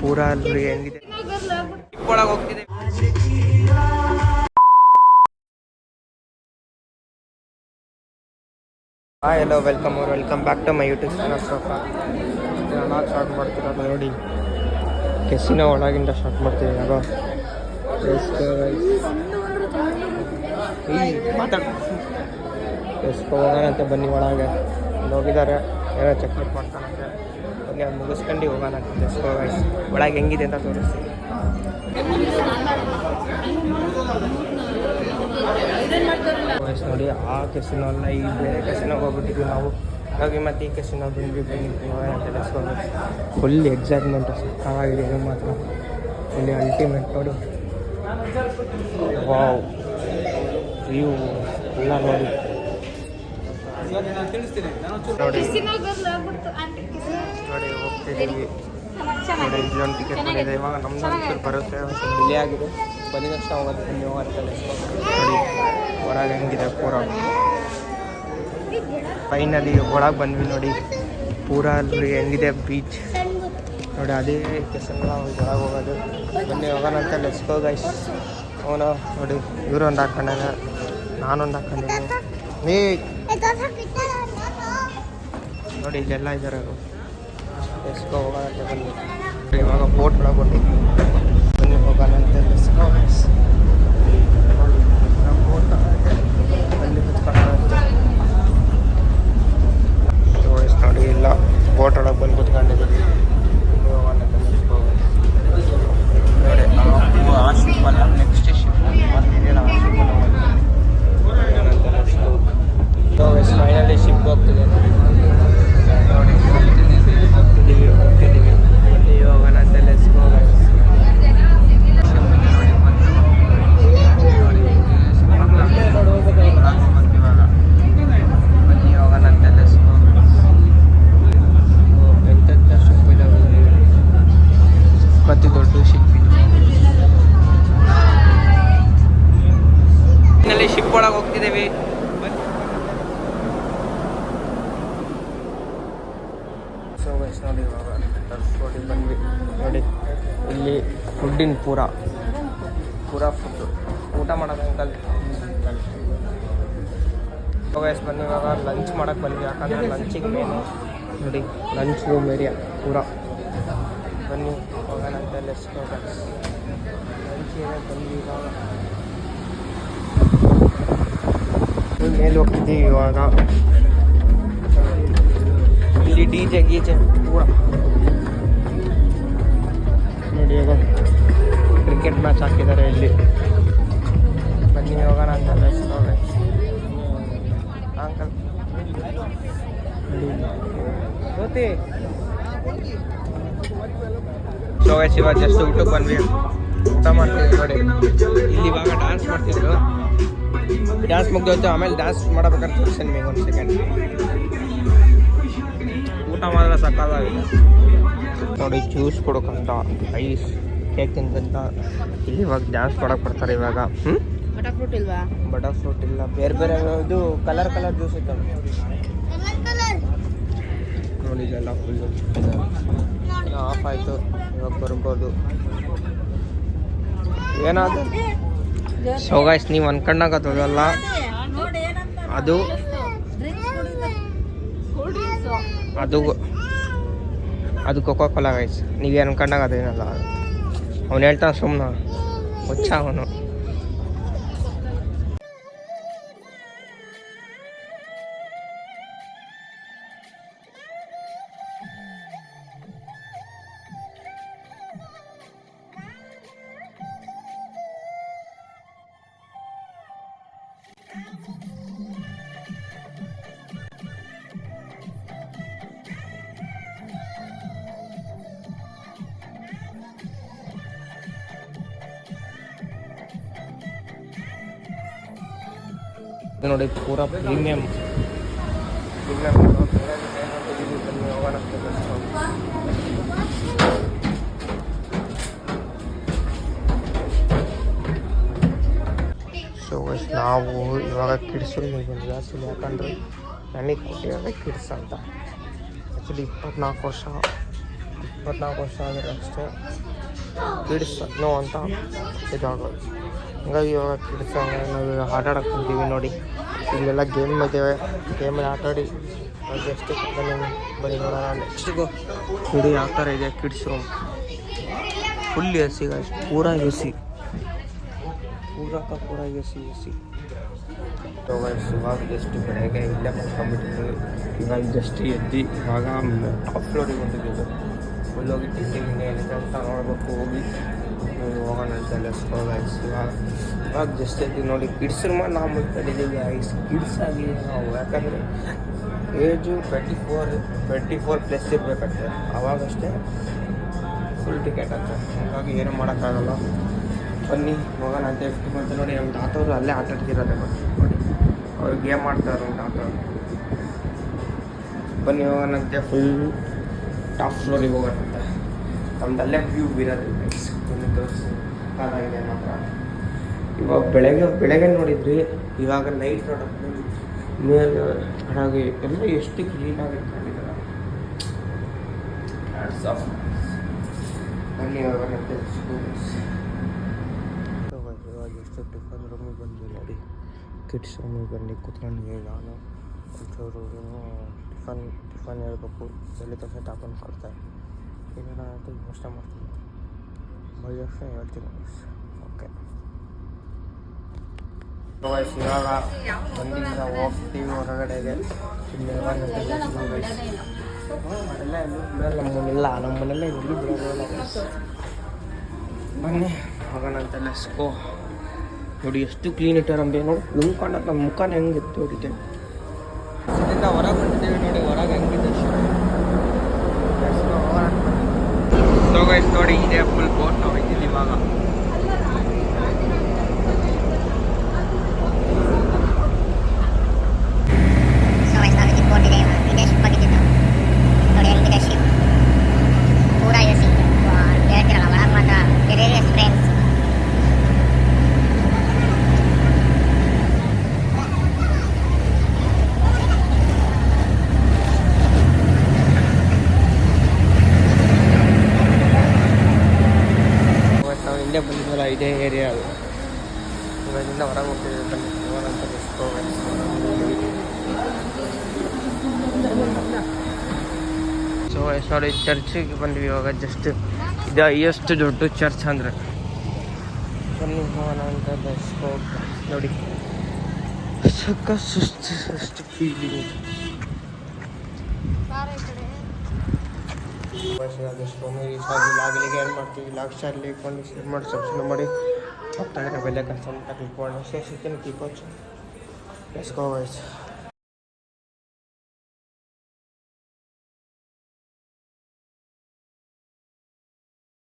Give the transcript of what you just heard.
ಪೂರ ಅಲ್ಲಿ ಹೆಂಗಿದೆ? ಒಳಗೆ ಹೋಗ್ತಿದೆ ಹಾಯ್ ಹಲೋ ವೆಲ್ಕಮ್ ಅವ್ರು welcome back to my YouTube channel sofa ನಾನು ಸ್ಟಾರ್ಟ್ ಮಾಡ್ತಿರೋದು ನೋಡಿ. ಕೆಸಿನ ಒಳಗಿಂದ ಸ್ಟಾರ್ಟ್ ಮಾಡ್ತೀವಿ ಯಾರೋ ಮಾತಾಡ. ಹೋಗೋಣ ಅಂತ ಬನ್ನಿ ಒಳಗೆ. ಹೋಗಿದ್ದಾರೆ. ಯಾರೋ ಚೆಕ್ಔಟ್ ಮಾಡ್ತಾನಂತೆ. ಬನ್ನಿ ಅದು ಮುಗಿಸ್ಕೊಂಡು ಹೋಗೋಣ ಎಸ್ಕೋ ಒಳಗೆ ಹೆಂಗಿದೆ ಅಂತ ತೋರಿಸ್ತೀನಿ. ವಯಸ್ಸು ನೋಡಿ ಆ ಕೆಸಿನೋ ಅಲ್ಲ ಈ ಬೇರೆ ಕೆಸಿನೋಗೆ ಹೋಗ್ಬಿಟ್ಟಿದ್ವಿ ನಾವು. ಹಾಗಾಗಿ ಮತ್ತೆ ಈ ಕೆಸಿನೋ ಬಂದ್ವಿ ಬಂದಿದ್ವಿ ಫುಲ್ ಎಕ್ಸೈಟ್ಮೆಂಟ್ ಸಕ್ಕತ್ತಾಗಿದೆ ಇದು ಮಾತ್ರ. ಇಲ್ಲಿ ಅಲ್ಟಿಮೇಟ್ ನೋಡು. ವಾವ್ ವ್ಯೂ ಎಲ್ಲ ನೋಡಿ. ನೋಡಿ ನೋಡಿ ಹೋಗ್ತಿದ್ದೀವಿ. ನೋಡಿ ಇಲ್ಲೊಂದು ಟಿಕೆಟ್ ಬಂದಿದೆ. ಇವಾಗ ನಮ್ದು ಟಿಕೆಟ್ ಬರುತ್ತೆ. ಸ್ವಲ್ಪ ಡಿಲೇ ಆಗಿದೆ. ಬಂದಿದ ತಕ್ಷಣ ಹೋಗೋದು ಬನ್ನಿ ಹೋಗೋದು ನೋಡಿ ಹೊರಗೆ ಹೆಂಗಿದೆ ಪೂರ. ಫೈನಲಿ ಒಳಗೆ ಬಂದ್ವಿ ನೋಡಿ. ಪೂರ ಅಲ್ಲಿ ಹೆಂಗಿದೆ ಬೀಚ್ ನೋಡಿ ಅದೇ ಕೆಸರು ನಾವು ಒಳಗೆ ಹೋಗೋದು. ಬನ್ನಿ ಹೋಗೋಣ ಅಂತ ಲೆಸ್ಕೋ ಗೈಸ್ ಅವನು ನೋಡಿ ಇವರು ಒಂದು ಹಾಕೊಂಡಾಗ ನಾನೊಂದು ಹಾಕೊಂಡಿದ್ದೆ ನೀ ನೋಡಿ ಇಲ್ಲೆಲ್ಲ ಇದ್ದಾರೆ ಅವರು ಲೆಸ್ಕೋ ಹೋಗೋಣ ಅಂತ ಬನ್ನಿ ಇವಾಗ ಬೋಟ್ ಒಳಗೆ ಬಂದಿದ್ವಿ ಬನ್ನಿ ಹೋಗೋಣ ಅಂತ ಲೆಸ್ಕೋ ಗೈಸ್ ನೋಡಿ ನಮ್ಮ ಬೋಟ್ ಅಲ್ಲಿ ಕುತ್ಕೊಂಡು ಟೂರಿಸ್ಟ್ ನೋಡಿ ಇಲ್ಲ ಬೋಟ್ ಒಳಗೆ ಬಂದು ಕುತ್ಕೊಂಡಿದ್ದೀವಿ ಹೋಗೋಣ ಅಂತ let's go. ನೋಡಿ ನಾವು ಆ ಶಿಪ್ ಅಲ್ಲ ನೆಕ್ಸ್ಟ್ ಶಿಪ್ ಬಂದಿದ್ದೀವಿ ಆ ಶಿಪ್ ಫೈನಲಿ ಶಿಪ್ ಹೋಗ್ತಿದೆ ನೋಡಿ ಹೋಗ್ತಿದ್ದೀವಿ ಹೋಗ್ತಿದ್ದೀವಿ ಬನ್ನಿ ಹೋಗೋಣ ಅಂತ let's go guys. ಬನ್ನಿ ಹೋಗೋಣ ಅಂತ let's go. ಓ, ಎಂತೆಂಥ ಶಿಪ್ ಇದಾವೆ ಇಲ್ಲಿ. ಅತಿ ದೊಡ್ಡ ಶಿಪ್ ಇದು ಇಲ್ಲಿ ಶಿಪ್ ಒಳಗೆ ಹೋಗ್ತಿದ್ದೀವಿ. ಸೊ ನೋಡಿ ಇವಾಗ ಬಂದ್ವಿ. ನೋಡಿ, ಇಲ್ಲಿ ಫುಡ್ಡಿನ ಪೂರ. ಪೂರ ಫುಡ್ಡು ಊಟ ಮಾಡೋದು ಅಂಕಲ್. ಬನ್ನಿ ಇವಾಗ ಲಂಚ್ ಮಾಡೋಕ್ಕೆ ಬಂದ್ವಿ. ಯಾಕಂದರೆ ಲಂಚಿಗೆ ಮೇನು ನೋಡಿ ಲಂಚ್ ರೂಮ್ ಏರಿಯಾ ಪೂರ. ಬನ್ನಿ, ಹೋಗೋಣ ಅಂತ ಲೆಸ್ ಲಂಚ್ ಏರಿಯಾ ಬಂದ್ವಿ ಇವಾಗ. ಮೇಲೆ ಹೋಗ್ತಿದ್ದೀವಿ ಇವಾಗ. ಇಲ್ಲಿ ಡಿ ಜೆ ಗೀಜೆ ಪೂರ. ನೋಡಿ ಇವಾಗ ಕ್ರಿಕೆಟ್ ಮ್ಯಾಚ್ ಹಾಕಿದ್ದಾರೆ ಇಲ್ಲಿ. ಬನ್ನಿ ಹೋಗೋಣ ಅಂತ ನೋಡಿ ಅಂಕಲ್ ಜ್ಯೋತಿ. ಸೊ ಗೈಸ್ ಇವಾಗ ಜಸ್ಟ್ ಊಟಕ್ಕೆ ಬಂದ್ವಿ. ಊಟ ಮಾಡ್ತೀವಿ ನೋಡಿ. ಇಲ್ಲಿ ಇವಾಗ ಡ್ಯಾನ್ಸ್ ಮಾಡ್ತಿದ್ರು. ಡ್ಯಾನ್ಸ್ ಮುಗ್ದೋಯ್ತು ಆಮೇಲೆ ಡ್ಯಾನ್ಸ್ ಮಾಡಬೇಕಾದ್ರೆ ತೋರಿಸ್ತೀನಿ ನಿಮಗೆ ಒಂದು ಸೆಕೆಂಡ್ ಊಟ ಮಾಡಿದ್ರೆ ಸಕ್ಕತ್ತಾಗಿದೆ ನೋಡಿ ಜ್ಯೂಸ್ ಕೊಡೋಕ್ಕಂತ ಐಸ್ ಕೇಕ್ ತಿಂತಂತ ಇಲ್ಲಿ ಇವಾಗ ಡ್ಯಾನ್ಸ್ ಮಾಡೋಕೆ ಬರ್ತಾರೆ ಇವಾಗ. ಹ್ಞೂ ಬಟರ್ ಫ್ರೂಟ್ ಇಲ್ವಾ? ಬಟರ್ ಫ್ರೂಟ್ ಇಲ್ಲ. ಬೇರೆ ಬೇರೆ ಇದು ಕಲರ್ ಕಲರ್ ಜ್ಯೂಸ್ ಇದ್ದಾವೆ ನೋಡಿ ಇಲ್ಲೆಲ್ಲ ಫುಲ್ಲು ಆಫ್ ಆಯಿತು. ಇವಾಗ ಬರ್ಬೋದು. ಏನಾದ್ರು? ಸೊ ಗೈಸ್ ನೀವು ಅನ್ಕೊಂಡಾಗತ್ತದಲ್ಲ ಅದು ಅದು ಅದು ಕೊಕೋ ಕೋಲಾ ಗೈಸ್ ನೀವೇ ಅನ್ಕೊಂಡಾಗ ಅದೇನಲ್ಲ. ಅವ್ನು ಹೇಳ್ತಾನೆ ಸುಮ್ಮನೆ ಹುಚ್ಚ ಅವನು. ಇದು ನೋಡಿ ಪೂರ ಪ್ರೀಮಿಯಂ ಪ್ರೀಮಿಯಂ ಹೋಗೋಣ ಸೊ ನಾವು ಇವಾಗ ಕಿಡ್ಸು ಜಾಸ್ತಿ ಯಾಕಂದ್ರೆ ನನಗೆ ಕೊಟ್ಟಿರೋದೇ ಕಿಡ್ಸ್ ಅಂತ ಆ್ಯಕ್ಚುಲಿ ಇಪ್ಪತ್ನಾಲ್ಕು ವರ್ಷ ಇಪ್ಪತ್ನಾಲ್ಕು ವರ್ಷ ಆದರೆ ಅಷ್ಟೇ ಕಿಡ್ಸ್ ನೋ ಅಂತ ಇದಾಗೋದು. ಹಂಗಾಗಿ ಇವಾಗ ಕಿಡ್ಸ್ ನಾವು ಆಟ ಆಡೋಕೆ ಕುಂತೀವಿ ನೋಡಿ. ಇಲ್ಲೆಲ್ಲ ಗೇಮ್ ಇದ್ದೇವೆ ಗೇಮಲ್ಲಿ ಆಟಾಡಿ ಜಸ್ಟ್ ಬನ್ನಿ ಬನ್ನಿ ನೋಡೋಣ. ನೆಕ್ಸ್ಟಿಗೂ ನೋಡಿ ಯಾವ ಥರ ಇದೆ kids room full A C guys ಪೂರಾ ಎ ಸಿ ಪೂರಾಕ ಪೂರಾ ಎ ಸಿ ಎ ಸಿ ಇವಾಗ ಜಸ್ಟ್ ಬೆಳಗ್ಗೆ ಇಲ್ಲೇ ಮಾಡ್ಕೊಂಡ್ಬಿಟ್ಟಿದ್ವಿ ಇವಾಗ ಜಸ್ಟ್ ಎದ್ದು ಇವಾಗ ಟಾಪ್ ಫ್ಲೋರಿಗೆ ಹೊಂಟಿದ್ದೀವಿ ತಿಂಡಿ ಗಿಂಡಿ ಏನಿದೆ ಅಂತ ನೋಡ್ಬೇಕು ಹೋಗಿ ಹೋಗೋಣ ಅಂತ ಲೆಸ್ಕೋ ಗೈಸ್ ಇವಾಗ ಇವಾಗ ಜಸ್ಟ್ ಐತಿ ನೋಡಿ ಕಿಡ್ಸ್ ರೂಮ ನಾವು ಮುಟ್ಕೊಂಡಿದ್ದೀವಿ ಗೈಸ್ ಕಿಡ್ಸ್ ಆಗಿ ನಾವು ಯಾಕಂದರೆ age twenty four twenty four plus ಇರಬೇಕಂತೆ. ಅವಾಗಷ್ಟೇ ಫುಲ್ ಟಿಕೆಟ್ ಅಂತ. ಹಾಗಾಗಿ ಏನೂ ಮಾಡೋಕ್ಕಾಗಲ್ಲ. ಬನ್ನಿ, ಹೋಗೋಣ ಅಂತ ಎಷ್ಟು ಬಂತು ನೋಡಿ, ನಮ್ಮ ತಾತವರು ಅಲ್ಲೇ ಆಟ ಆಡ್ತಿರೋದೆ. ನೋಡಿ, ಅವ್ರು ಗೇಮ್ ಆಡ್ತಾರೆ ನಮ್ಮ ಬನ್ನಿ ಹೋಗೋಣಂತೆ ಫುಲ್ ಟಾಪ್ ಫ್ಲೋರಿಗೆ ಹೋಗೋಣಂತೆ. ನಮ್ದು ಅಲ್ಲೇ ವ್ಯೂ ಇರೋದು ಬನ್ನಿ ತೋರಿಸಿ. ಕಾಲಾಗಿದೆ ಮಾತ್ರ. ಇವಾಗ ಬೆಳಗ್ಗೆ ಬೆಳಗ್ಗೆ ನೋಡಿದ್ರಿ ಇವಾಗ ನೈಟ್ ನೋಡೋದು ನೋಡಿ ಮೇಲೆ ಹಾಗೆ ಎಲ್ಲ ಎಷ್ಟು ಕ್ಲೀನಾಗಿ ಇಟ್ಕೊಂಡಿದ್ದಾರೆ ಇವಾಗ ಎಷ್ಟು ಟಿಫನ್ ರೂಮಿಗೆ ನೋಡಿ. ಕಿಡ್ಸ್ ರೂಮಿಗೆ ಬಂದು ಕೂತ್ಕೊಂಡು ನಾನು ಒಂಚೂರು ಟಿಫನ್ ಟಿಫನ್ ಹೇಳ್ಬೇಕು ಎಲ್ಲಿ ತಕ್ಷಣ ತಾಪನ್ ಮಾಡ್ತಾರೆ ಏನೇನ ಅಂತ ಯೋಚನೆ ಮಾಡ್ತೀನಿ ಬೈ ತಕ್ಷಣ ಹೇಳ್ತೀನಿ ಓಕೆ ವಯಸ್ಸು ಇವಾಗ ಬಂದಿಂದ ಹೋಗ್ತೀವಿ ಹೊರಗಡೆಗೆ ಇಲ್ಲಿ ಎಲ್ಲ ಎಲ್ಲೂ ಎಲ್ಲಿ ಬಿಡೋದಿಲ್ಲ guys. ಬನ್ನಿ ಹೋಗೋಣ ಅಂತ ಲೆಸ್ಕೋ ನೋಡಿ ಎಷ್ಟು ಕ್ಲೀನ್ ಇಟ್ಟಾರಂಬೆ ನೋಡಿ ನುಂಗ್ಕೊಂಡ ನಮ್ಮ ಮುಖನ ಹೆಂಗೆ ಎತ್ತು ಹೊಡಿತೇನೆ ಇದರಿಂದ ಹೊರಗೆ ಹೊಂಟಿದ್ದೀವಿ ನೋಡಿ ಹೊರಗೆ ಹೆಂಗಿದೆ ಸೊ ಗೈಸ್ ನೋಡಿ ಇದೆ ಫುಲ್ ಬೋಟ್ ನಾವು ಇದ್ದೀವಿ ಇವಾಗ ಸೊ ಗೈಸ್ ನಾವು ಇಲ್ಲಿ ಬೋಟ್ ಇದೆ ಇದೇ ಶಿಪ್ ಆಗಿದ್ದು ನೋಡಿ ಹೆಂಗಿದೆ ಶಿಪ್ ಪೂರ ಎ ಸಿ ಹೇಳ್ತಿರಲ್ಲ ಒಳಗೆ ಮಾತ್ರ ಟೆರೇರಿಯಸ್ ಫ್ರೇಮ್ಸ್ ಇವತ್ತು ನಾವು ಇಲ್ಲೇ ಬಂದಿದ್ವಲ್ಲ ಇದೇ ಏರಿಯಾ ಅದು ಇವಾಗಿಂದ ಹೊರಗೆ ಹೋಗ್ತಿದ್ದೀವಿ ಬನ್ನಿ ಹೋಗೋಣ ಅಂತ ಲೆಸ್ಕೋ ಸೊ ನೋಡಿ ಚರ್ಚಿಗೆ ಬಂದ್ವಿ ಇವಾಗ ಜಸ್ಟ್ ಇದು ಎಷ್ಟು ದೊಡ್ಡ ಚರ್ಚ್ ಅಂದ್ರೆ ಬನ್ನಿ ಹೋಗೋಣ ಅಂತ ಲೆಸ್ಕೋ ನೋಡಿ ಸಕ್ಕ ಸುಸ್ತು ಸುಸ್ತು ಫೀಲಿಂಗ್ ಲಾಗ್ಲಿಗೆ ಏನು ಮಾಡ್ತೀವಿ ಲಾಗ್ ಸ್ಟಾರ್ಲಿ ಕೊಂಡು ಶೇರ್ ಮಾಡಿ ಸಬ್ಸ್ಕ್ರೈಬ್ ಮಾಡಿ ಹೋಗ್ತಾ ಇರೋ ಬೆಲೆ ಕನ್ಸಮ್ ಕ್ಲಿಕ್ ಮಾಡಿ ಶೇಷಕ್ಕೆ ಕೀಪೋಚ್ ಲೆಟ್ಸ್ ಗೋ ಗೈಸ್